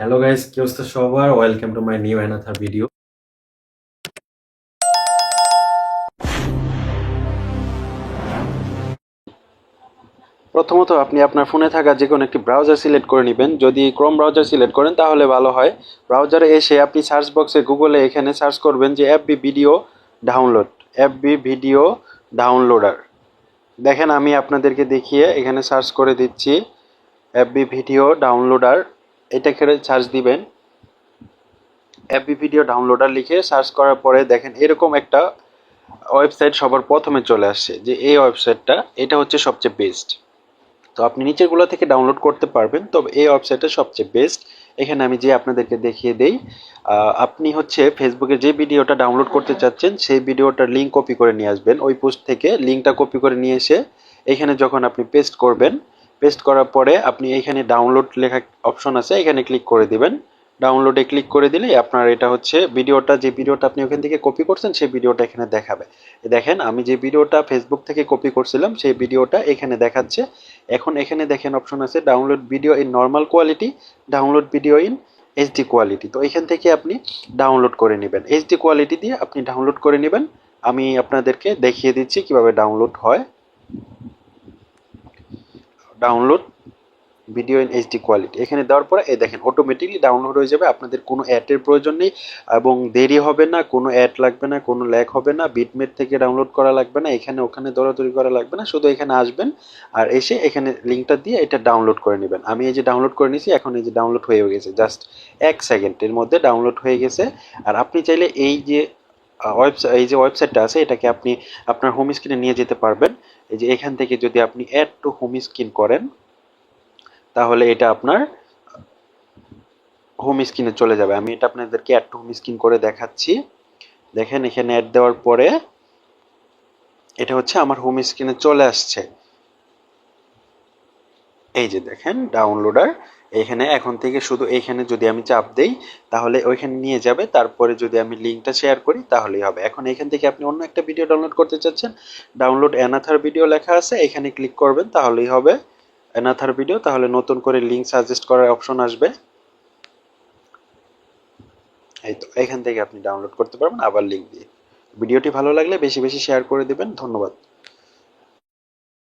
Hello guys কি অবস্থা সবার? Welcome to my new another video প্রথমত, আপনি আপনার ফোনে থাকা যে কোনো একটি ব্রাউজার সিলেক্ট করে নেবেন। যদি ক্রোম ব্রাউজার সিলেক্ট করেন, তাহলে ভালো হয়। ব্রাউজারে এসে আপনি সার্চ বক্সে গুগলে এখানে সার্চ করবেন যে অ্যাপবি ভিডিও ডাউনলোড অ্যাপবি ভিডিও ডাউনলোডার দেখেন, আমি আপনাদেরকে দেখিয়ে এখানে সার্চ করে দিচ্ছি অ্যাপবি ভিডিও ডাউনলোডার এটা খেলে সার্চ দিবেন। অ্যাপবি ভিডিও ডাউনলোডার লিখে সার্চ করার পরে দেখেন এরকম একটা ওয়েবসাইট সবার প্রথমে চলে আসছে যে এই ওয়েবসাইটটা এটা হচ্ছে সবচেয়ে বেস্ট তো আপনি নিচেরগুলো থেকে ডাউনলোড করতে পারবেন, তবে এই ওয়েবসাইটটা সবচেয়ে বেস্ট এখানে আমি যে আপনাদেরকে দেখিয়ে দেই আপনি হচ্ছে ফেসবুকে যে ভিডিওটা ডাউনলোড করতে চাচ্ছেন, সেই ভিডিওটার লিঙ্ক কপি করে নিয়ে আসবেন। ওই পোস্ট থেকে লিঙ্কটা কপি করে নিয়ে এসে এখানে যখন আপনি পেস্ট করবেন পেস্ট করার পরে আপনি এখানে ডাউনলোড লেখা অপশন আছে, এখানে ক্লিক করে দিবেন। ডাউনলোডে ক্লিক করে দিলে আপনার এটা হচ্ছে ভিডিওটা, যে ভিডিওটা আপনি ওখান থেকে কপি করছেন, সেই ভিডিওটা এখানে দেখাবে। দেখেন, আমি যে ভিডিওটা ফেসবুক থেকে কপি করছিলাম, সেই ভিডিওটা এখানে দেখাচ্ছে। এখন এখানে দেখেন অপশন আছে download video in normal quality download video in HD quality তো এখান থেকে আপনি ডাউনলোড করে নেবেন। এইচডি কোয়ালিটি দিয়ে আপনি ডাউনলোড করে নেবেন। আমি আপনাদেরকে দেখিয়ে দিচ্ছি কীভাবে ডাউনলোড হয়। Download video in HD quality এখানে দেওয়ার পরে, এই দেখেন অটোমেটিকলি ডাউনলোড হয়ে যাবে। আপনাদের কোনো অ্যাডের প্রয়োজন নেই এবং দেরি হবে না, কোনো অ্যাড লাগবে না, কোনো ল্যাক হবে না বিটমেট থেকে ডাউনলোড করা লাগবে না, এখানে ওখানে দৌড়াদৌড়ি করা লাগবে না, শুধু এখানে আসবেন আর এসে এখানে লিঙ্কটা দিয়ে এটা ডাউনলোড করে নেবেন। আমি এই যে ডাউনলোড করে নিয়েছি, এখন এই যে ডাউনলোড হয়ে গেছে জাস্ট এক সেকেন্ডের মধ্যে ডাউনলোড হয়ে গেছে। আর আপনি চাইলে এই যে ওয়েবসাইট এই যে ওয়েবসাইটটা আছে, এটাকে আপনি আপনার হোম স্ক্রিনে নিয়ে যেতে পারবেন। এই যে এখান থেকে যদি আপনি অ্যাড টু হোম স্ক্রিন করেন, তাহলে এটা আপনার হোম স্ক্রিনে চলে যাবে। আমি এটা আপনাদেরকে অ্যাড টু হোম স্ক্রিন করে দেখাচ্ছি। দেখেন, এখানে অ্যাড দেওয়ার পরে এটা হচ্ছে আমার হোম স্ক্রিনে চলে আসছে। এই যে দেখেন ডাউনলোডার এখানে এখন থেকে শুধু এইখানে যদি আমি চাপ দেই, তাহলে ওইখানে নিয়ে যাবে। তারপরে যদি আমি লিঙ্কটা শেয়ার করি, তাহলেই হবে। এখন এখান থেকে আপনি অন্য একটা ভিডিও ডাউনলোড করতে চাচ্ছেন ডাউনলোড অ্যানাথার ভিডিও লেখা আছে, এখানে ক্লিক করবেন, তাহলেই হবে অ্যানাথার ভিডিও তাহলে নতুন করে লিঙ্ক সাজেস্ট করার অপশন আসবে। এই তো এখান থেকে আপনি ডাউনলোড করতে পারবেন, আবার লিঙ্ক দিয়ে। ভিডিওটি ভালো লাগলে বেশি বেশি শেয়ার করে দিবেন। ধন্যবাদ।